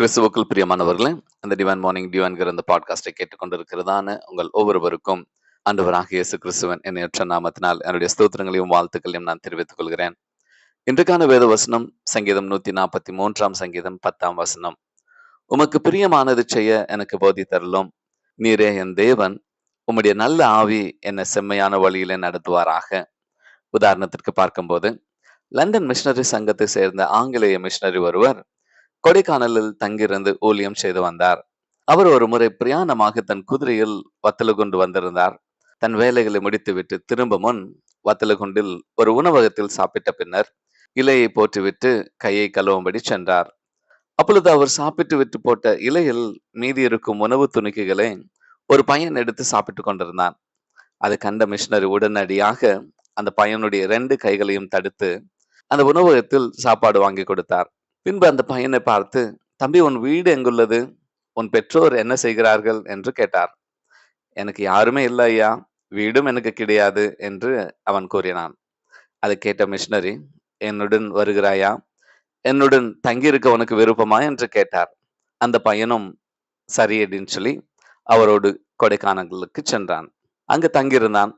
கிறிஸ்துவுக்குள் பிரியமானவர்களே அந்த டிவைன் மார்னிங் டிவைன்கிற அந்த பாட்காஸ்டை கேட்டுக்கொண்டிருக்கிறதான உங்கள் ஒவ்வொருவருக்கும் அன்றுவராக இயேசு கிறிஸ்துவன் என்னையற்ற நாமத்தினால் என்னுடைய ஸ்தோத்திரங்களையும் வாழ்த்துக்களையும் நான் தெரிவித்துக் கொள்கிறேன். இன்றைக்கான வேத வசனம் சங்கீதம் நூத்தி நாற்பத்தி மூன்றாம் சங்கீதம் பத்தாம் வசனம். உமக்கு பிரியமானது செய்ய எனக்கு போதி தரலும். நீரே என் தேவன். உம்முடைய நல்ல ஆவி என்னை செம்மையான வழியில நடத்துவாராக. உதாரணத்திற்கு பார்க்கும்போது லண்டன் மிஷனரி சங்கத்தை சேர்ந்த ஆங்கிலேய மிஷனரி ஒருவர் கொடைக்கானலில் தங்கியிருந்து ஊழியம் செய்து வந்தார். அவர் ஒரு முறை பிரயாணமாக தன் குதிரையில் வத்தல கொண்டு வந்திருந்தார். தன் வேலைகளை முடித்துவிட்டு திரும்ப முன் வத்தலகுண்டில் ஒரு உணவகத்தில் சாப்பிட்ட பின்னர் இலையை போட்டுவிட்டு கையை கழுவும்படி சென்றார். அப்பொழுது அவர் சாப்பிட்டு விட்டு போட்ட இலையில் மீதி இருக்கும் உணவு துணிக்கைகளை ஒரு பையன் எடுத்து சாப்பிட்டு கொண்டிருந்தான். அதை கண்ட மிஷினரி உடனடியாக அந்த பையனுடைய ரெண்டு கைகளையும் தடுத்து அந்த உணவகத்தில் சாப்பாடு வாங்கி கொடுத்தார். பின்பு அந்த பையனை பார்த்து தம்பி உன் வீடு எங்குள்ளது? உன் பெற்றோர் என்ன செய்கிறார்கள்? என்று கேட்டார். எனக்கு யாருமே இல்லை ஐயா. வீடும் எனக்கு கிடையாது என்று அவன் கூறினான். அதை கேட்ட மிஷினரி என்னுடன் வருகிறாயா? என்னுடன் தங்கியிருக்க உனக்கு விருப்பமா? என்று கேட்டார். அந்த பையனும் சரி அப்படின்னு சொல்லி அவரோடு கொடைக்கானலுக்கு சென்றான். அங்கு தங்கியிருந்தான்.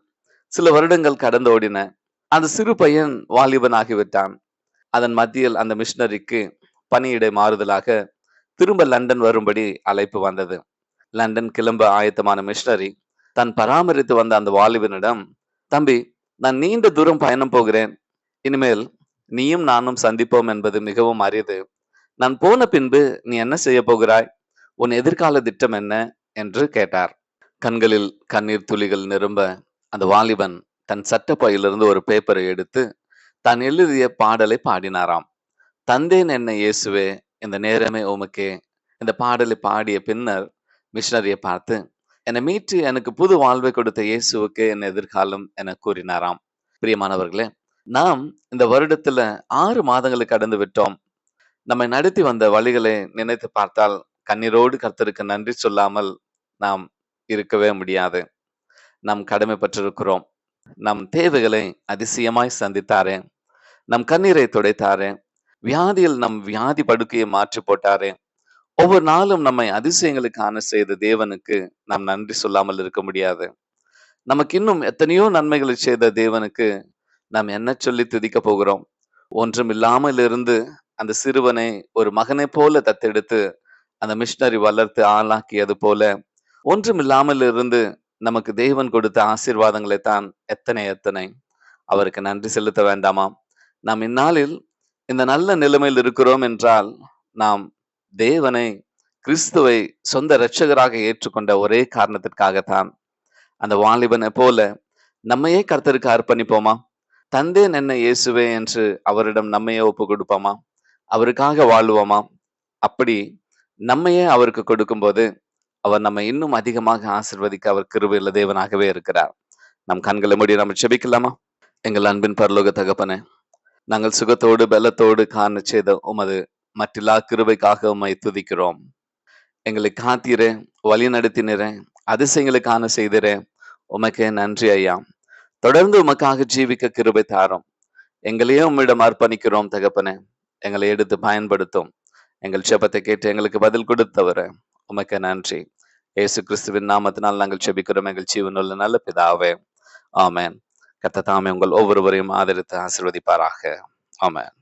சில வருடங்கள் கடந்து ஓடின. அந்த சிறு பையன் வாலிபன் ஆகிவிட்டான் அதன் மத்தியில் அந்த மிஷினரிக்கு பணியிடை மாறுதலாக திரும்ப லண்டன் வரும்படி அழைப்பு வந்தது. லண்டன் கிளம்ப ஆயத்தமான மிஷனரி தன் பராமரித்து வந்த அந்த வாலிபனிடம் தம்பி நான் நீண்ட தூரம் பயணம் போகிறேன். இனிமேல் நீயும் நானும் சந்திப்போம் என்பது மிகவும் அரியது நான் போன பின்பு நீ என்ன செய்ய போகிறாய்? உன் எதிர்கால திட்டம் என்ன? என்று கேட்டார். கண்களில் கண்ணீர் துளிகள் நிரம்ப அந்த வாலிபன் தன் சட்டப்பையிலிருந்து ஒரு பேப்பரை எடுத்து தான் எழுதிய பாடலை பாடினாராம். தந்தேன் என்ன இயேசுவே இந்த நேரமே உமக்கே. இந்த பாடலை பாடிய பின்னர் மிஷனரியை பார்த்து என்னை மீட்டு எனக்கு புது வாழ்வை கொடுத்த இயேசுவுக்கு என் எதிர்காலம் என கூறினாராம். பிரியமானவர்களே நாம் இந்த வருடத்துல ஆறு மாதங்களை கடந்து விட்டோம். நம்மை நடத்தி வந்த வழிகளை நினைத்து பார்த்தால் கண்ணீரோடு கர்த்தருக்கு நன்றி சொல்லாமல் நாம் இருக்கவே முடியாது. நாம் கடமைப்பட்டிருக்கிறோம். நம் தேவைகளை அதிசயமாய் சந்தித்தாரே. நம் கண்ணீரை துடைத்தாரே. வியாதியில் நம் வியாதி படுக்கையை மாற்றி போட்டாரே. ஒவ்வொரு நாளும் நம்மை அதிசயங்களுக்கான செய்த தேவனுக்கு நாம் நன்றி சொல்லாமல் இருக்க முடியாது. நமக்கு இன்னும் எத்தனையோ நன்மைகளை செய்த தேவனுக்கு நாம் என்ன சொல்லி துதிக்க போகிறோம்? ஒன்றும் இல்லாமல் இருந்து அந்த சிறுவனை ஒரு மகனை போல தத்தெடுத்து அந்த மிஷினரி வளர்த்து ஆளாக்கியது போல ஒன்றும் இல்லாமல் இருந்து நமக்கு தேவன் கொடுத்த ஆசீர்வாதங்களை தான் எத்தனை எத்தனை. அவருக்கு நன்றி செலுத்த வேண்டாமா நாம் இந்நாளில் இந்த நல்ல நிலைமையில் இருக்கிறோம் என்றால் நாம் தேவனை கிறிஸ்துவை சொந்த இரட்சகராக ஏற்றுக்கொண்ட ஒரே காரணத்திற்காகத்தான் அந்த வாலிபனை போல நம்மையே கர்த்தருக்கு அர்ப்பணிப்போமா? தந்தேன் என்ன இயேசுவே என்று அவரிடம் நம்மையே ஒப்பு கொடுப்போமா அவருக்காக வாழ்வோமா? அப்படி நம்மையே அவருக்கு கொடுக்கும்போது அவர் நம்ம இன்னும் அதிகமாக ஆசிர்வதிக்க அவர் கிருபையுள்ள தேவனாகவே இருக்கிறார். நம் கண்களை மூடி நம்ம செபிக்கலாமா எங்கள் அன்பின் பரலோக தகப்பனே நாங்கள் சுகத்தோடு பலத்தோடு காண செய்த உமது மற்றெல்லா கிருபைக்காக உம்மை துதிக்கிறோம். எங்களை காத்தீரே வழி நடத்தினரே அதிசயங்களை காண செய்திரே. உமக்கே நன்றி ஐயா. தொடர்ந்து உமக்காக ஜீவிக்க கிருபை தாரோம். எங்களையே உம்மிடம் அர்ப்பணிக்கிறோம் தகப்பனே. எங்களை எடுத்து பயன்படுத்தும். எங்கள் செபத்தை கேட்டு எங்களுக்கு பதில் கொடுத்தவர. உமக்கு நன்றி. ஏசு கிறிஸ்துவின் நாமத்தினால் நாங்கள் செபிக்கிறோம். எங்கள் ஜீவனுள்ள நல்ல பிதாவே. ஆமேன். கத்த தாமே உங்கள் ஒவ்வொருவரையும் ஆதரித்து ஆசிர்வதிப்பாராக. ஆமாம்